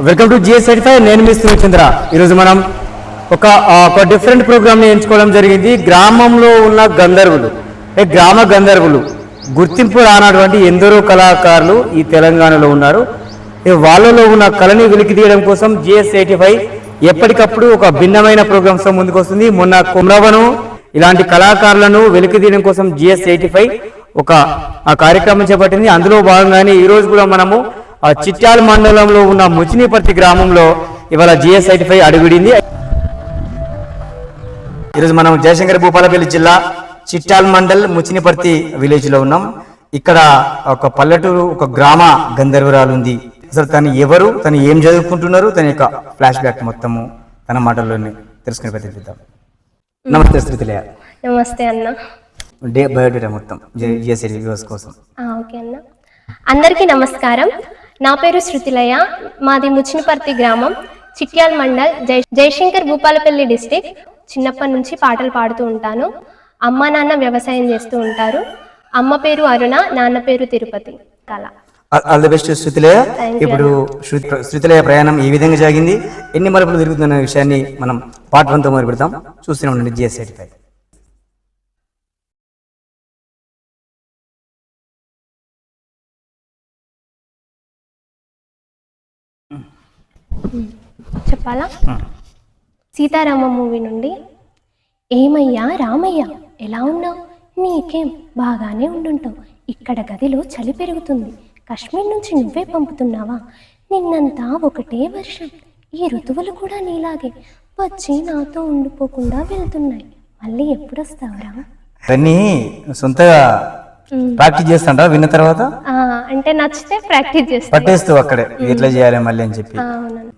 Welcome to GS certify నేను మీ చంద్ర. ఈరోజు మనం ఒక ఒక డిఫరెంట్ ప్రోగ్రామ్ని ఎంచుకోవడం జరిగింది. గ్రామంలో ఉన్న గంధర్వులు అంటే గ్రామ గంధర్వులు గుర్తింపు రానటువంటి ఎందరో కళాకారులు ఈ తెలంగాణలో ఉన్నారు. వాళ్ళలో ఉన్న కళని వెలికి తీయడం కోసం జిఎస్ ఎయిటీ ఫైవ్ ఎప్పటికప్పుడు ఒక భిన్నమైన ప్రోగ్రామ్స్ ముందుకు వస్తుంది. మొన్న కుమ్రవను ఇలాంటి కళాకారులను వెలికి తీయడం కోసం జిఎస్ ఎయిటీ ఫైవ్ ఒక ఆ కార్యక్రమం చేపట్టింది. అందులో భాగంగానే ఈరోజు కూడా మనము చిట్యాల మండలంలో ఉన్న ముచినీపర్తి గ్రామంలో ఇవాళ జిఎస్ ఎయిటీ ఫైవ్ అడుగుడింది. ఈరోజు మనం జయశంకర్ భూపాలపల్లి జిల్లా చిట్యాల్ మండల్ ముచినిపర్తి విలేజ్లో ఉన్నాం. ఇక్కడ ఒక పల్లెటూరు ఒక గ్రామ గంధర్వరాలు ఉంది అసలు తను ఎవరు తను ఏం చదువుకుంటున్నారు తన యొక్క ఫ్లాష్ బ్యాక్ మొత్తము తన మాటల్లోనే తెలుసుకునే ప్రయత్నిద్దాం నమస్తే స్థితిలే నమస్తే అన్న. డే బయోడేటా మొత్తం జిఎస్ఐ కోసం. ఆ, ఓకే అన్న. అందరికీ నమస్కారం. నా పేరు శృతిలయ. మాది ముచ్చినపర్తి గ్రామం. చిట్యాల్ మండల్ జై జయశంకర్ భూపాలపల్లి డిస్టిక్. చిన్నప్పటి నుంచి పాటలు పాడుతూ ఉంటాను. అమ్మ నాన్న వ్యవసాయం చేస్తూ ఉంటారు. అమ్మ పేరు అరుణ నాన్న పేరు Tirupati. Kala. All the best Shruthilaya. ఇప్పుడు శృతి- శృతిలయ ప్రయాణం ఏ విధంగా జరిగింది. ఎన్ని మలుపులు తిరుగుతున్న విషయాన్ని మనం పార్ట్ వన్తో మొదలు పెడతాం చూస్తూనే ఉండండి జిఎస్ ఎయిటీ చెప్పాలా? సీతారామ మూవీ నుండి ఏమయ్యా రామయ్య ఎలా ఉన్నావు? నీకేం బాగానే ఉండుంటావు. ఇక్కడ గదిలో చలి పెరుగుతుంది. కాశ్మీర్ నుంచి నువ్వే పంపుతున్నావా? నిన్నంతా ఒకటే వర్షం. ఈ ఋతువులు కూడా నీలాగే. వచ్చి నాతో ఉండిపోకుండా వెళ్తున్నాయి. మళ్ళీ ఎప్పుడు వస్తావురా ఇవన్నీ సొంతగా ప్రాక్టీస్ చేస్తాంట? విన్న తర్వాత? అంటే నచ్చితే ప్రాక్టీస్ చేస్తా. పట్టేస్తూ అక్కడే. ఎట్లా చేయాలి మళ్ళీ అని చెప్పి. అవునను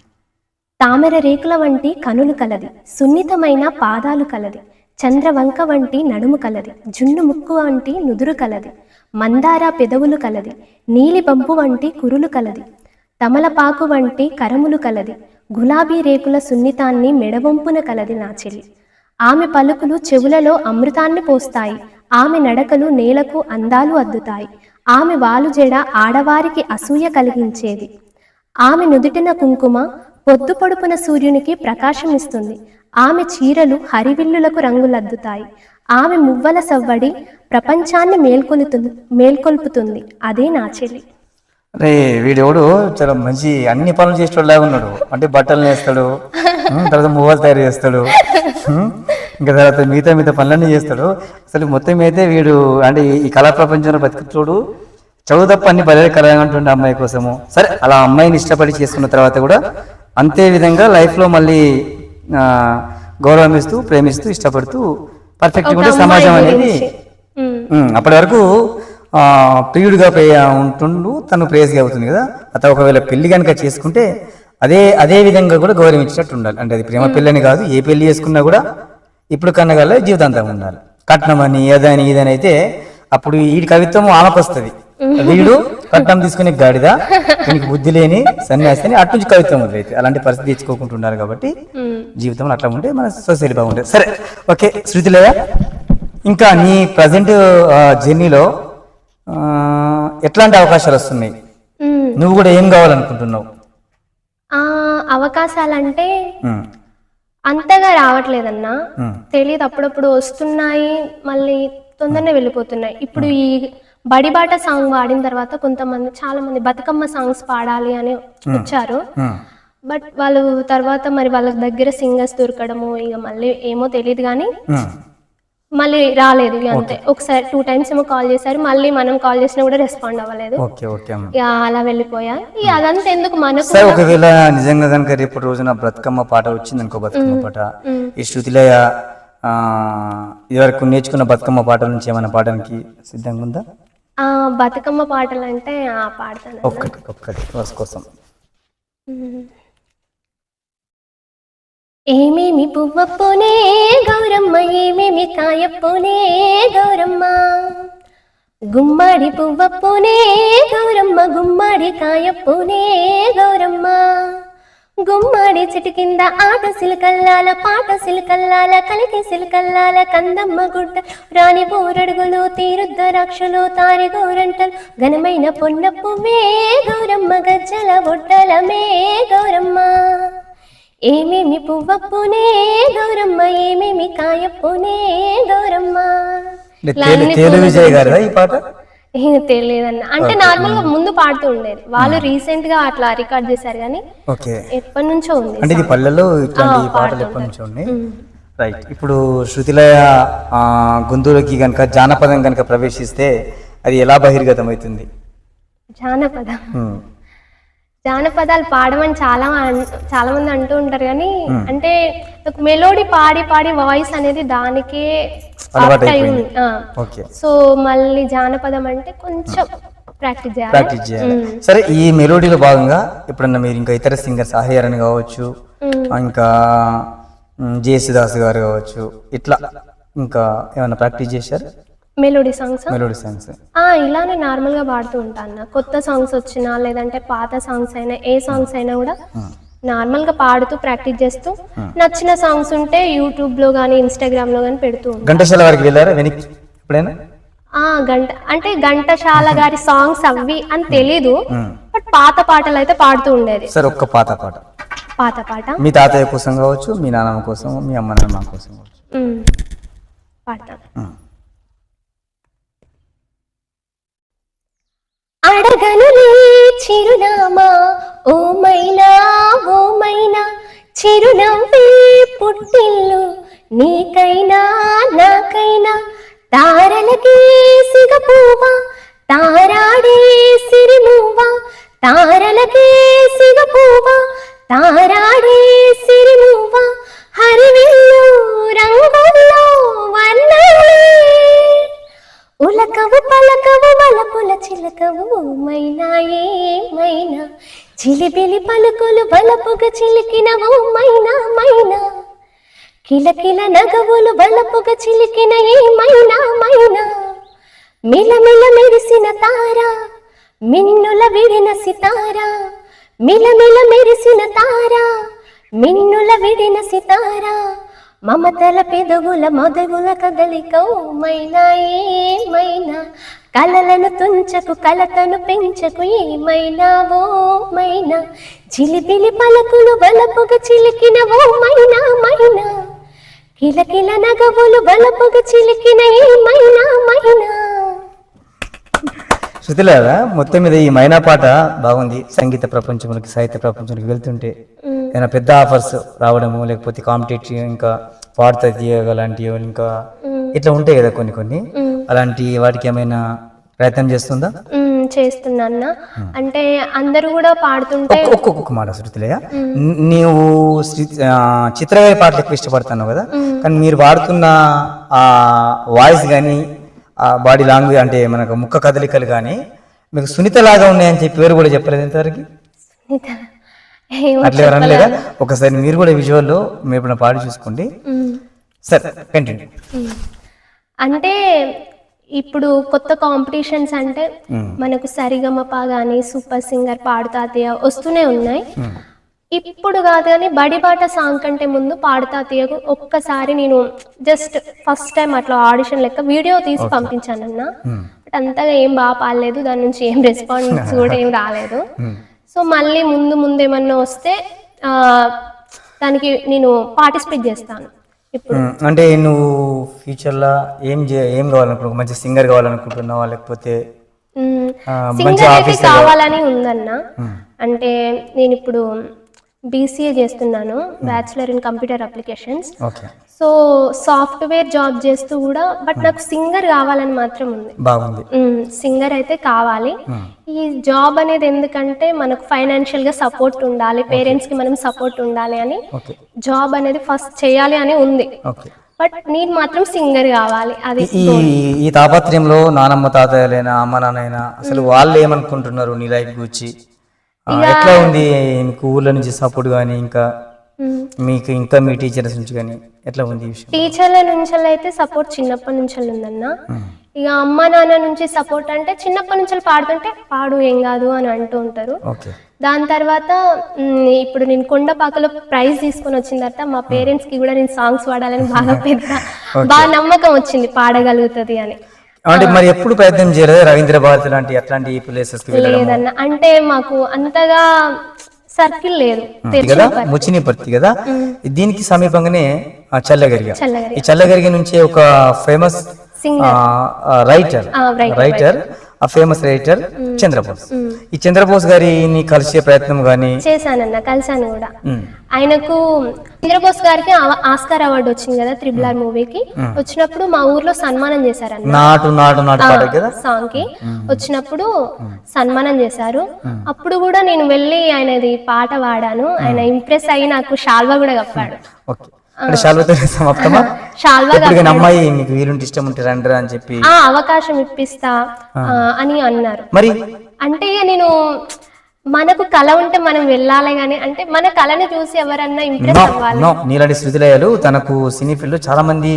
తామర రేకుల వంటి కనులు కలది సున్నితమైన పాదాలు కలది చంద్రవంక వంటి నడుము కలది జున్ను ముక్కు వంటి నుదురు కలది మందార పెదవులు కలది నీలి బంపు వంటి కురులు కలది తమలపాకు వంటి కరములు కలది గులాబీ రేకుల సున్నితాన్ని మెడవంపున కలది నా చెల్లి. ఆమె పలుకులు చెవులలో అమృతాన్ని పోస్తాయి ఆమె నడకలు నేలకు అందాలు అద్దుతాయి ఆమె వాలుజడ ఆడవారికి అసూయ కలిగించేది. ఆమె నుదుటిన కుంకుమ పొద్దుపడుపున సూర్యునికి ప్రకాశం ఇస్తుంది ఆమె చీరలు హరివిల్లులకు రంగులద్దుతాయి. ఆమె మువ్వల సవ్వడి ప్రపంచాన్ని మేల్కొలుతుంది మేల్కొల్పుతుంది. అదే నా చెల్లి అరే వీడెవడు? చాలా మంచి అన్ని పనులు చేసేవాళ్ళగా ఉన్నాడు. అంటే బట్టలు నేస్తాడు తర్వాత మువ్వలు తయారు చేస్తాడు ఇంకా తర్వాత మిగతా మిగతా పనులన్నీ చేస్తాడు. అసలు మొత్తం అయితే వీడు అంటే ఈ కళా ప్రపంచంలో బతుకుతోడు చదువు తప్ప అన్ని బలే కలగంటుండే అమ్మాయి కోసము. సరే అలా అమ్మాయిని ఇష్టపడి చేసుకున్న తర్వాత కూడా అంతే విధంగా లైఫ్లో మళ్ళీ ఆ, గౌరవం ఇస్తూ ప్రేమిస్తూ ఇష్టపడుతూ పర్ఫెక్ట్గా ఉంటే సమాజం అనేది అప్పటి వరకు ఆ, ప్రియుడిగా పే ఉంటుండు తను ప్రేయస్గా అవుతుంది కదా. అతను ఒకవేళ పెళ్ళి కనుక చేసుకుంటే అదే అదే విధంగా కూడా గౌరవించేటట్టు ఉండాలి. అంటే అది ప్రేమ పెళ్ళని కాదు ఏ పెళ్ళి చేసుకున్నా కూడా ఇప్పుడు కన్నగల జీవితాంతం ఉండాలి. కట్నం అని అదని ఇదని అయితే అప్పుడు ఈ కవిత్వం ఆమెకు వస్తుంది వీడు కట్నం తీసుకునే గాడిద దీనికి బుద్ధి లేని సన్యాసి అని అటు నుంచి కవిత్వం మొదలైతే అలాంటి పరిస్థితి తెచ్చుకోకుండా ఉండాలి కాబట్టి. జీవితంలో అట్లా ఉంటే మన సొసైటీ బాగుంటుంది. సరే ఓకే శృతిలేయ ఇంకా నీ ప్రజెంట్ జర్నీలో ఎట్లాంటి అవకాశాలు వస్తున్నాయి. నువ్వు కూడా ఏం కావాలనుకుంటున్నావు? ఆ అవకాశాలంటే అంతగా రావట్లేదన్నా. తెలియదు అప్పుడప్పుడు వస్తున్నాయి మళ్ళీ తొందరనే వెళ్ళిపోతున్నాయి. ఇప్పుడు ఈ బడిబాట సాంగ్ పాడిన తర్వాత కొంతమంది చాలా మంది బతుకమ్మ సాంగ్స్ పాడాలి అని వచ్చారు. బట్ వాళ్ళు తర్వాత మరి వాళ్ళ దగ్గర సింగర్స్ దొరకడము ఇక మళ్ళీ ఏమో తెలియదు కానీ. మళ్ళీ రాలేదు ఇక అంతే. ఒకసారి టూ టైమ్స్ ఏమో కాల్ చేశారు మళ్ళీ మనం కాల్ చేసినా కూడా రెస్పాండ్ అవ్వలేదు. ఇక అలా వెళ్ళిపోయా. ఇక అదంతా ఎందుకు మనకు ఒకవేళ నిజంగా కనుక రేపు రోజున బ్రతుకమ్మ పాట వచ్చింది అనుకో బతుకమ్మ పాట. ఈ శృతిలయ ఇదివరకు నేర్చుకున్న బతుకమ్మ పాటల నుంచి ఏమైనా పాడడానికి సిద్ధంగా ఉందా? ఆ బతుకమ్మ పాటలు అంటే ఆ పాడతాను. ఒక్కటి ఒక్కటి వరుస కోసం. ఏమేమి పువ్వప్పునే గౌరమ్మ ఏమేమి కాయప్పునే గౌరమ్మ? గుమ్మడి పువ్వప్పునే గౌరమ్మ గుమ్మడి కాయప్పునే గౌరమ్మ? గుమ్మడి చెట్టు కింద ఆట సిలకల్లాల పాట సిలకల్లాల కలికి సిలకల్లాల కందమ్మ గుడ్డ. రాణి బోరడుగులు తీరుద్ద రాక్షలు తారి గౌరంటలు. ఘనమైన పొన్న పువ్వే గౌరమ్మ గజ్జల బొట్టలమే గౌరమ్మ. ఏమేమి పువ్వప్పునే గౌరమ్మ ఏమేమి కాయప్పునే గౌరమ్మ. ఈ పాట? తెలియదన్న. అంటే నార్మల్గా ముందు పాడుతూ ఉండేది. వాళ్ళు రీసెంట్గా అట్లా రికార్డ్ చేశారు కానీ ఓకే. ఎప్పటి నుంచో ఉంది అంటే ఇది పల్లెల్లో ఇట్లాంటి పాటలు. ఎప్పటి నుంచో ఉన్నాయి? రైట్ ఇప్పుడు శృతిలయ గొంతులకి కనుక జానపదం కనుక ప్రవేశిస్తే అది ఎలా బహిర్గతం అవుతుంది జానపదం జానపదాలు పాడమని చాలా చాలా మంది అంటూ ఉంటారు కానీ అంటే మెలోడీ పాడి పాడి వాయిస్ అనేది దానికే సో మళ్ళీ జానపదం అంటే కొంచెం ప్రాక్టీస్ చేయాలి. ప్రాక్టీస్ చేయాలి. సరే ఈ మెలోడీలో భాగంగా ఎప్పుడన్నా మీరు ఇంకా ఇతర సింగర్స్ ఆహ్యారని కావచ్చు ఇంకా జేసుదాస్ గారు కావచ్చు ఇట్లా ఇంకా ఏమైనా ప్రాక్టీస్ చేశారు? మెలోడీ సాంగ్స్ మెలోడీ సాంగ్స్ ఆ ఇలానే నార్మల్గా పాడుతూ ఉంటాను. కొత్త సాంగ్స్ వచ్చినా లేదంటే పాత సాంగ్స్ అయినా ఏ సాంగ్స్ అయినా కూడా నార్మల్గా పాడుతూ ప్రాక్టీస్ చేస్తూ నచ్చిన సాంగ్స్ ఉంటే యూట్యూబ్లో కానీ ఇన్స్టాగ్రామ్లో కానీ పెడుతూ ఉంటాను ఘంటసాల వారికి వెళ్ళారా? వెనక్కి ఎప్పుడైనా? ఆ గంట అంటే ఘంటశాల గారి సాంగ్స్ అవి అని తెలీదు బట్ పాత పాటలు అయితే పాడుతూ ఉండేది. సరే ఒక్క పాత పాట. పాత పాట? మీ తాతయ్య కోసం కావచ్చు మీ నాన్నమ్మ కోసం మీ అమ్మ నాన్న కోసం కావచ్చు. పాడతాను. అడగనులే చిరునామా. ఓ మైనా ఓ మైనా చిరునవ్వే పుట్టిల్లు. నీకైనా నాకైనా తారలకే సిగపూవా. తారాడే సిరిమువ్వా తారలకే సిగపూవా. తారాడే సిరి చిలిబిలి పలుకులు బలపుగా చిలికినవు మైనా మైనా. కిలకిల నగవులు బలపుగా చిలికిన ఏ మైనా మైనా. మిలమిల మెరిసిన తార మిన్నుల విడిన సితార. మిలమిల మెరిసిన తార మిన్నుల విడిన సితార. మమతల పెదవుల మొదగుల కదలిక మైనా ఏ మైనా. కలలను తుంచకు కలతను పెంచకు ఏమైనా ఓ మైనా? చిలిపిలి పలకులు బలపుగా చిలికిన ఓ మైనా? మైనా కిలకిల నగవులు బలపుగా చిలికిన ఏమైనా మైనా శృతిలేదా మొత్తం మీద ఈ మైనా పాట బాగుంది. సంగీత ప్రపంచంలోకి సాహిత్య ప్రపంచంలోకి వెళ్తుంటే ఏదైనా పెద్ద ఆఫర్స్ రావడము లేకపోతే కాంపిటేటివ్ ఇంకా పాడతా తీయగ లాంటివి ఇంకా ఇట్లా ఉంటాయి కదా కొన్ని కొన్ని. అలాంటి వాటికి ఏమైనా ప్రయత్నం చేస్తుందా? చేస్తున్నా అంటే అందరూ కూడా పాడుతుంటే ఒక్క- ఒక్కొక్క మాట శృతిలయ న- నీవు చిత్రగారి పాటలు ఎక్కువ ఇష్టపడుతున్నావు కదా? కానీ మీరు వాడుతున్న ఆ వాయిస్ కానీ ఆ బాడీ లాంగ్వేజ్ అంటే మనకు ముఖ కదలికలు కానీ మీకు సునీత లాగా ఉన్నాయని చెప్పి పేరు కూడా చెప్పలేదు ఇంతవరకు? అట్లా ఎవరన్నా లేదా ఒకసారి మీరు కూడా విజువల్లో మీరు పాడి చూసుకోండి. సరే కంటిన్యూ. అంటే ఇప్పుడు కొత్త కాంపిటీషన్స్ అంటే మనకు సరిగమప కానీ సూపర్ సింగర్ పాడుతాతయ్య వస్తూనే ఉన్నాయి. ఇప్పుడు కాదు కానీ బడిబాట సాంగ్ కంటే ముందు పాడుతాతయ్యకు ఒక్కసారి నేను జస్ట్ ఫస్ట్ టైం అట్లా ఆడిషన్ లెక్క వీడియో తీసి పంపించానన్న. బట్ అంతగా ఏం బాగా పాడలేదు. దాని నుంచి ఏం రెస్పాన్స్ కూడా ఏం రాలేదు. సో మళ్ళీ ముందు ముందు ఏమన్నా వస్తే దానికి నేను పార్టిసిపేట్ చేస్తాను. ఇప్పుడు అంటే నువ్వు ఫ్యూచర్లో ఏం చే ఏం కావాలనుకుంటున్నావు మంచి సింగర్ కావాలనుకుంటున్నావా? లేకపోతే సింగర్ అయితే కావాలని ఉందన్న. అంటే నేను ఇప్పుడు బీసీఏ చేస్తున్నాను bachelor in computer applications okay. So software job చేస్తూ కూడా బట్ నాకు సింగర్ కావాలని మాత్రం ఉంది. బాగుంది. సింగర్ అయితే కావాలి. ఈ జాబ్ అనేది ఎందుకంటే మనకు ఫైనాన్షియల్గా సపోర్ట్ ఉండాలి పేరెంట్స్కి మనం సపోర్ట్ ఉండాలి అని జాబ్ అనేది ఫస్ట్ చేయాలి అని ఉంది. బట్ నేను మాత్రం సింగర్ కావాలి అది ఈ తాపత్రయంలో నానమ్మ తాతయ్యలైనా అమ్మ నాన్నైనా అసలు వాళ్ళు ఏమనుకుంటున్నారు నీ లైఫ్ గురించి? ఎట్లా ఉంది? ఊళ్ళ నుంచి సపోర్ట్ కానీ ఇంకా. మీకు ఇంకా మీ టీచర్స్ నుంచి కానీ ఎట్లా ఉంది టీచర్ల నుంచి అయితే సపోర్ట్ చిన్నప్పటి నుంచి ఉందన్న. ఇక అమ్మ నాన్న నుంచి సపోర్ట్ అంటే చిన్నప్పటి నుంచి పాడుతుంటే పాడు ఏం కాదు అని అంటూ ఉంటారు. దాని తర్వాత ఇప్పుడు నేను కొండపాకలో ప్రైజ్ తీసుకొని వచ్చిన తర్వాత మా పేరెంట్స్కి కూడా నేను సాంగ్స్ పాడాలని బాగా పెద్ద బాగా నమ్మకం వచ్చింది పాడగలుగుతుంది అని. అంటే మరి ఎప్పుడు ప్రయత్నం చేయలేదు రవీంద్ర భారతి లాంటి అట్లాంటి వెళ్ళడం లేదన్న. అంటే మాకు అంతగా సర్కిల్ లేదు. కదా? ముచిని పర్తి కదా? దీనికి సమీపంగానే చల్లగరిగ. ఈ చల్లగరిగ నుంచి ఒక ఫేమస్ రైటర్ రైటర్ ఆ ఫేమస్ రైటర్ చంద్రబోస్. ఈ చంద్రబోస్ గారిని కలిసే ప్రయత్నం గాని? చేశానన్న కలిశాను కూడా. ఆయనకు చంద్రబోస్ గారికి ఆస్కార్ అవార్డు వచ్చింది కదా త్రిబుల్ ఆర్ మూవీకి. వచ్చినప్పుడు మా ఊర్లో సన్మానం చేశారన్న. నాటు నాటు నాటు సాంగ్కి వచ్చినప్పుడు సన్మానం చేశారు. అప్పుడు కూడా నేను వెళ్ళి ఆయనది పాట పాడాను. ఆయన ఇంప్రెస్ అయ్యి నాకు షాల్వా కూడా కప్పాడు. ఓకే. అంటే శాల్వతో సమాప్తమా ఎప్పటికైనా అమ్మాయి మీకు వీలుంటే ఇష్టం ఉంటే రండి అని చెప్పి. ఆ అవకాశం ఇప్పిస్తా ఆ, అని అన్నారు. మరి? అంటే ఇక నేను మనకు కళ ఉంటే మనం వెళ్ళాలి కానీ అంటే మన కళని చూసి ఎవరన్నా ఇంప్రెస్ నో అవ్వాలి. నో నీలాంటి శృతిలయాలు తనకు సినీ ఫీల్డ్ చాలా మంది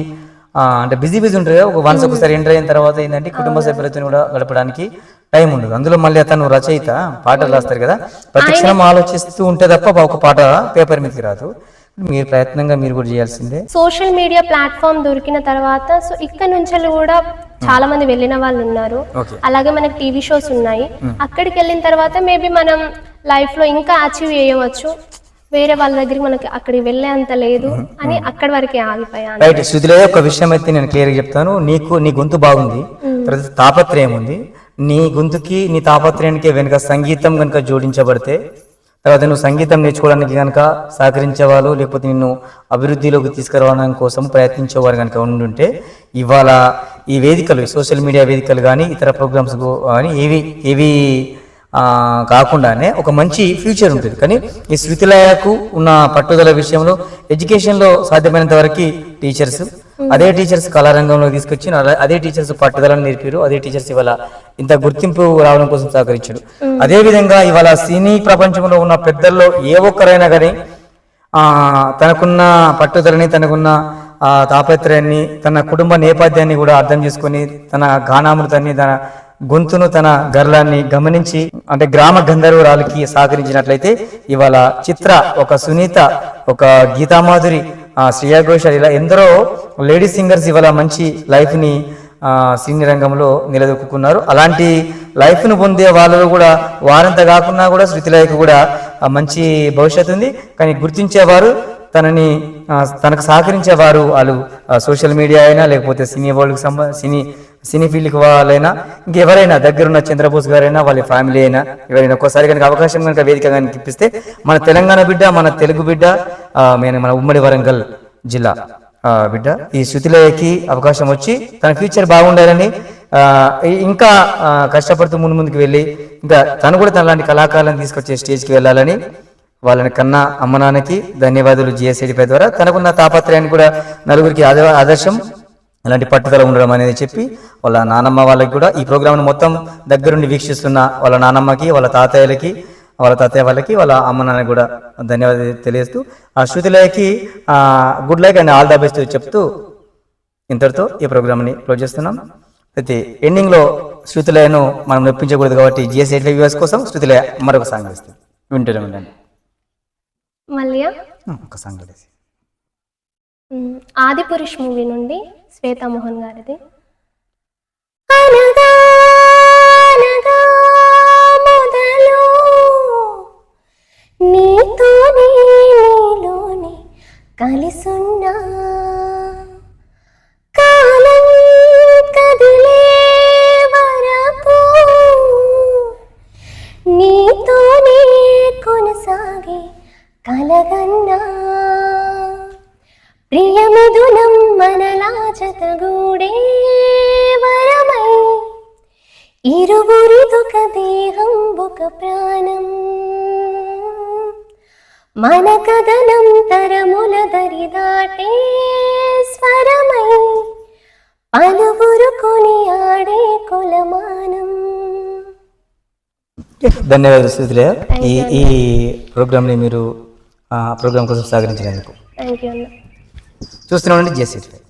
ఆ, అంటే బిజీ బిజీ ఉంటారు కదా, ఒక వన్స్ ఒకసారి ఎంటర్ అయిన తర్వాత ఏంటంటే కుటుంబ సభ్యులతో కూడా గడపడానికి టైం ఉండదు. అందులో మళ్ళీ అతను రచయిత పాటలు రాస్తారు కదా. ప్రతి క్షణం ఆలోచిస్తూ ఉంటే తప్ప ఒక పాట పేపర్ మీదకి రాదు. మీరు ప్రయత్నంగా మీరు కూడా చేయాల్సిందే. సోషల్ మీడియా ప్లాట్ఫామ్ దొరికిన తర్వాత సో ఇక్కడ నుంచి కూడా చాలా మంది వెళ్ళిన వాళ్ళు ఉన్నారు. అలాగే మనకి టీవీ షోస్ ఉన్నాయి. అక్కడికి వెళ్ళిన తర్వాత మేబీ మనం లైఫ్లో ఇంకా అచీవ్ చేయవచ్చు. వేరే వాళ్ళ దగ్గరికి మనకి అక్కడికి వెళ్ళే అంత లేదు అని అక్కడి వరకే ఆగిపోయాను. రైట్ ఒక విషయం అయితే నేను క్లియర్ చెప్తాను. నీకు నీ గొంతు బాగుంది. తర్వాత తాపత్రయం ఉంది. నీ గొంతుకి నీ తాపత్రయానికి వెనుక సంగీతం కనుక జోడించబడితే తర్వాత నువ్వు సంగీతం నేర్చుకోవడానికి కనుక సహకరించేవాళ్ళు లేకపోతే నిన్ను అభివృద్ధిలోకి తీసుకురావడం కోసం ప్రయత్నించేవారు కనుక ఉండుంటే ఇవాళ ఈ వేదికలు సోషల్ మీడియా వేదికలు కానీ ఇతర ప్రోగ్రామ్స్ కానీ ఏవి ఏవి కాకుండానే ఒక మంచి ఫ్యూచర్ ఉంటుంది. కానీ ఈ శృతిలయకు ఉన్న పట్టుదల విషయంలో ఎడ్యుకేషన్లో సాధ్యమైనంత వరకు టీచర్స్ అదే టీచర్స్ కళారంగంలో తీసుకొచ్చి అదే టీచర్స్ పట్టుదలను నేర్పారు అదే టీచర్స్ ఇవాళ ఇంత గుర్తింపు రావడం కోసం సహకరించాడు. అదే విధంగా ఇవాళ సినీ ప్రపంచంలో ఉన్న పెద్దల్లో ఏ ఒక్కరైనా కానీ ఆ తనకున్న పట్టుదలని తనకున్న ఆ తాపత్రయాన్ని తన కుటుంబ నేపథ్యాన్ని కూడా అర్థం చేసుకొని తన గానామృతాన్ని తన గొంతును తన గర్లాన్ని గమనించి అంటే గ్రామ గంధర్వరాలకి సహకరించినట్లయితే ఇవాళ చిత్ర ఒక సునీత ఒక గీతామాధురి ఆ శ్రేయా ఘోషాల్ ఇలా ఎందరో లేడీ సింగర్స్ ఇవాళ మంచి లైఫ్ని సినీ రంగంలో నిలదొక్కున్నారు అలాంటి లైఫ్ను పొందే వాళ్ళలో కూడా వారంత కాకుండా కూడా శృతిలయకు కూడా మంచి భవిష్యత్తు ఉంది. కానీ గుర్తించేవారు తనని తనకు సహకరించేవారు వాళ్ళు సోషల్ మీడియా అయినా లేకపోతే సినీ వరల్డ్కి సంబంధ సినీ సినీ ఫీల్డ్కి వాళ్ళైనా ఇంకెవరైనా దగ్గరున్న చంద్రబోస్ గారైనా వాళ్ళ ఫ్యామిలీ అయినా ఎవరైనా ఒక్కోసారి కనుక అవకాశం కనుక వేదిక కనుక ఇప్పిస్తే మన తెలంగాణ బిడ్డ మన తెలుగు బిడ్డ ఆ, మన ఉమ్మడి వరంగల్ జిల్లా బిడ్డ. ఈ శృతిలయకి అవకాశం వచ్చి తన ఫ్యూచర్ బాగుండాలని ఇంకా కష్టపడుతూ ముందు ముందుకు వెళ్ళి ఇంకా తను కూడా తన లాంటి కళాకారులను తీసుకొచ్చే స్టేజ్కి వెళ్ళాలని వాళ్ళని కన్నా అమ్మ నాన్నకి ధన్యవాదాలు జిఎస్ఐడిపై ద్వారా. తనకున్న తాపత్రయాన్ని కూడా నలుగురికి ఆదర్శం. అలాంటి పట్టుదల ఉండడం అనేది చెప్పి వాళ్ళ నానమ్మ వాళ్ళకి కూడా ఈ ప్రోగ్రామ్ను మొత్తం దగ్గరుండి వీక్షిస్తున్న వాళ్ళ నానమ్మకి వాళ్ళ తాతయ్యలకి వాళ్ళ తాతయ్య వాళ్ళకి వాళ్ళ అమ్మ నాన్న కూడా ధన్యవాదాలు తెలియజేస్తూ ఆ శృతిలయకి good luck and all the best చెప్తూ ఇంతటితో ఈ ప్రోగ్రామ్ని క్లోజ్ చేస్తున్నాం. అయితే ఎండింగ్లో శృతిలయను మనం నొప్పించకూడదు కాబట్టి జిఎస్ ఎయిట్ ఫైవ్ కోసం శృతిలయ మరొక సాంగ్ వేస్తుంది. వింటూనే ఉండండి. మళ్ళీ ఒక సాంగ్ వేసి మ్, ఆది పురుష్ మూవీ నుండి శ్వేతామోహన్ గారిది. నీతోనే నీలోనే కలిసున్నా. జతగూడే వరమై ఇరువురిదొక దేహం ఒక ప్రాణం మన కథనం తరముల దరిదాటే స్వరమై పలువురు కొని ఆడే కులమానం ధన్యవాదాలు శృతిలయ ఈ ఈ ప్రోగ్రామ్ని మీరు ప్రోగ్రామ్ కోసం సహకరించినందుకు చూస్తున్నామండి ఫైవ్